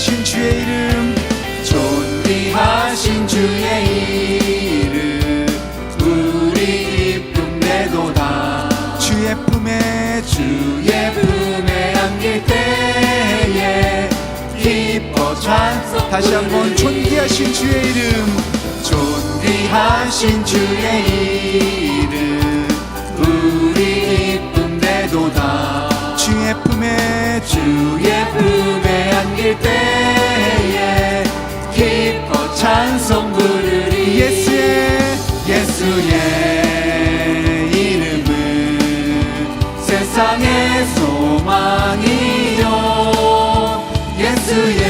존귀하신 주의 이름 존귀하신 주의 이름 우리 기쁨 내도다. 주의 품에 주의 품에 안길 때에 기뻐 찬송 다시 한번 존귀하신 주의 이름 존귀하신 주의 이름 우리 기쁨 내도다. 주의 품에 주의 품에 안길 때에 기뻐 찬송 부르리. 예수의 예수의 이름은 세상의 소망이요 예수의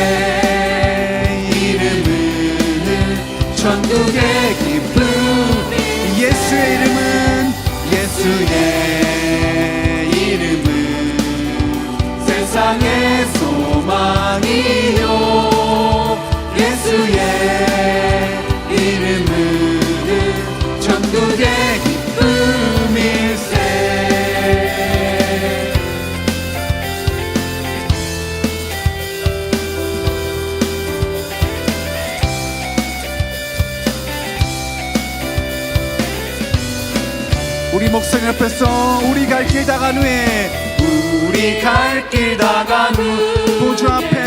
이름은 천국의 기쁨 우리 목사님 앞에서 우리 갈 길 다간 후에. 우리 갈 길 다간 후 보좌 앞에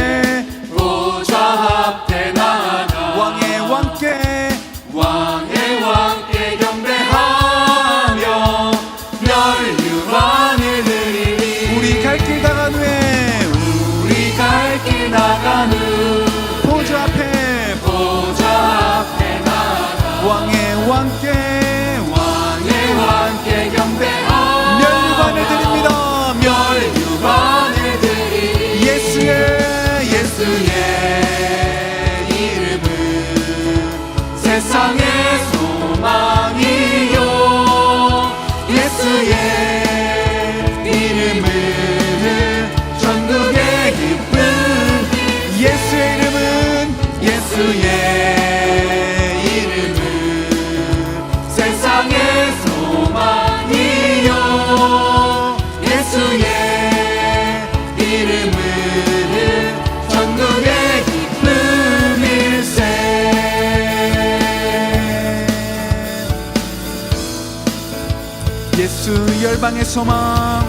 열방의 소망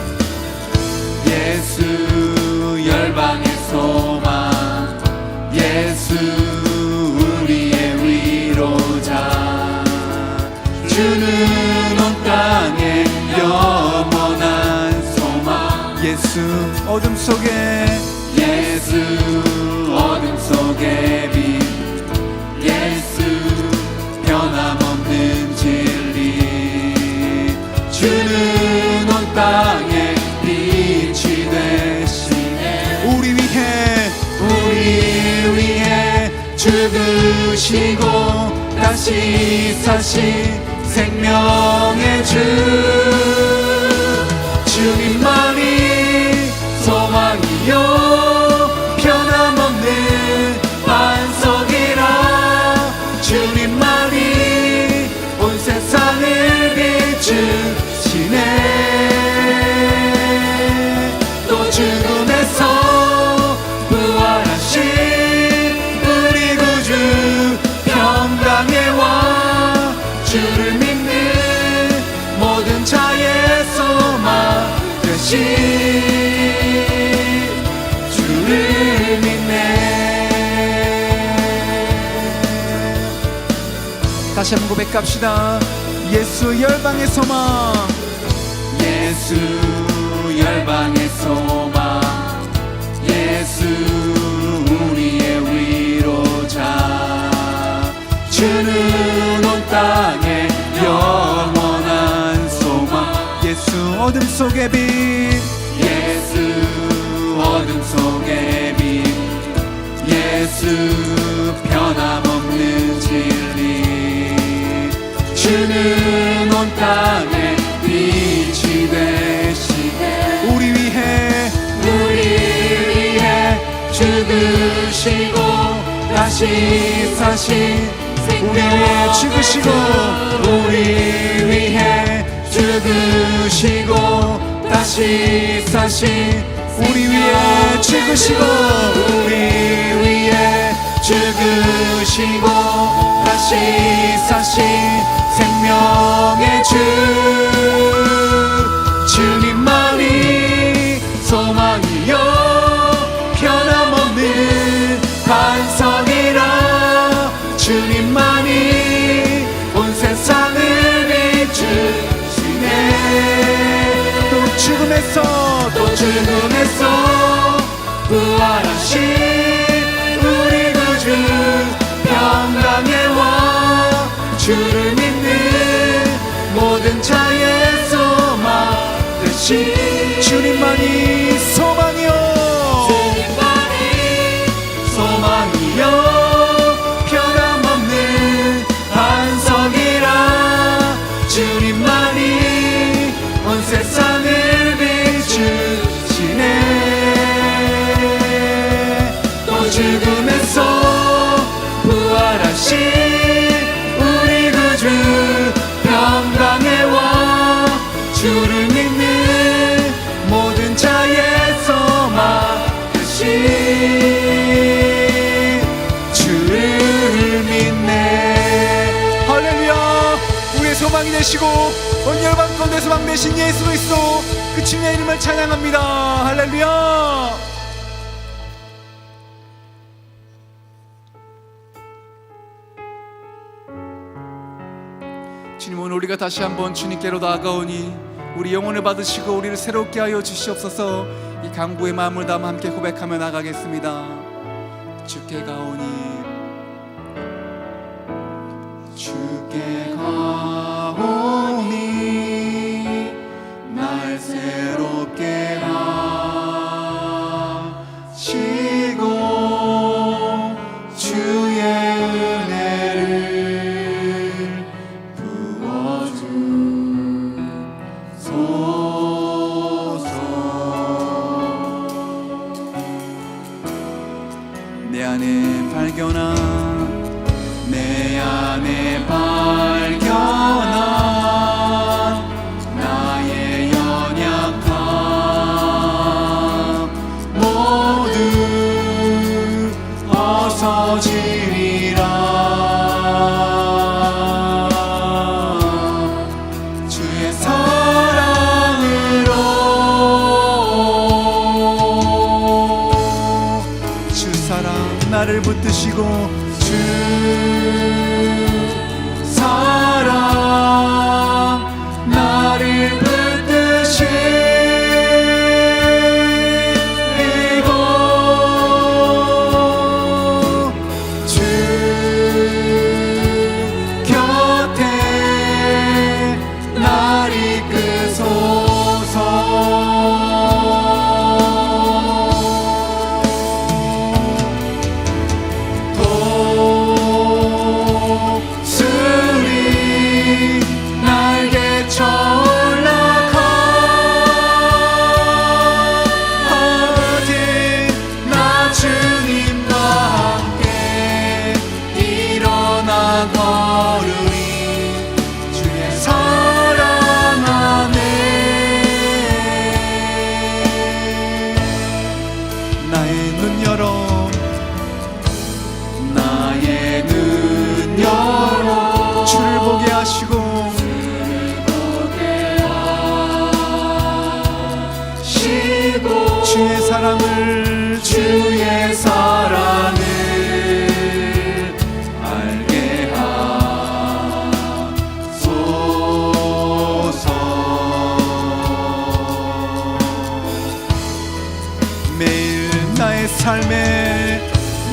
예수 열방의 소망 예수 우리의 위로자. 주는 온 땅에 영원한 소망. 예수 어둠 속에. 예수 죽으시고 다시 사신 생명의 주 다시 한번 고백합시다. 예수 열방의 소망. 예수 열방의 소망. 예수 우리의 위로자. 주는 온 땅에 어둠 속의 빛. 예수 어둠 속의 빛. 예수 변함없는 진리. 주는 온 땅에 빛이 되시네. 우리 위해 우리 위해 죽으시고 다시 사신 우리 위해 죽으시고 우리 위해 죽으시고 다시 사신 우리 위에 죽으시고 우리 위에 죽으시고 다시 사신 생명의 주 또 죽음에서 부활하신 우리 구주 평강의 왕 주를 믿는 모든 자의 소망 되신 주님만이 소망이요 주를 믿는 모든 자의 소망 되신 주를 믿네. 할렐루야. 우리의 소망이 되시고 온 열방 가운데 소망 되신 예수 그리스도 그 주님의 이름을 찬양합니다. 할렐루야. 주님 오늘 우리가 다시 한번 주님께로 나아가오니 우리 영혼을 받으시고 우리를 새롭게 하여 주시옵소서. 이 강구의 마음을 담아 함께 고백하며 나가겠습니다. 주께 가오니 붙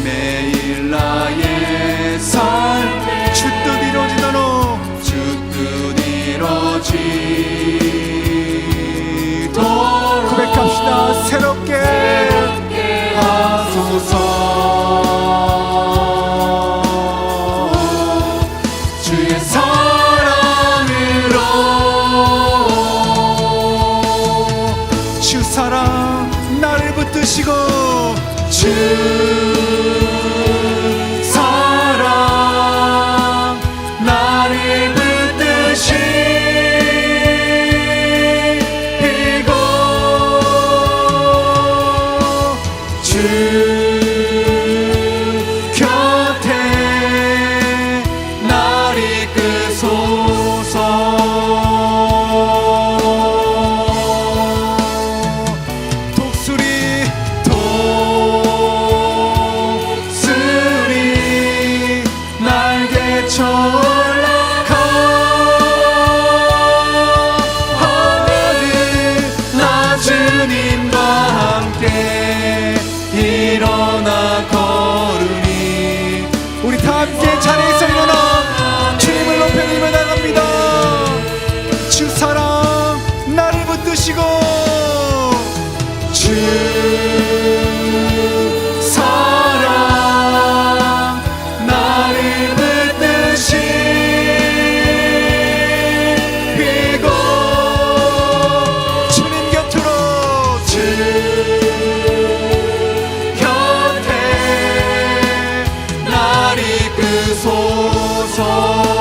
매일 나의 삶에 주뜻 이루어지도록 주뜻 이루어지도록. 고백합시다. 새롭게 하소서. 주의 사랑으로. 주 사랑 나를 붙드시고 주 이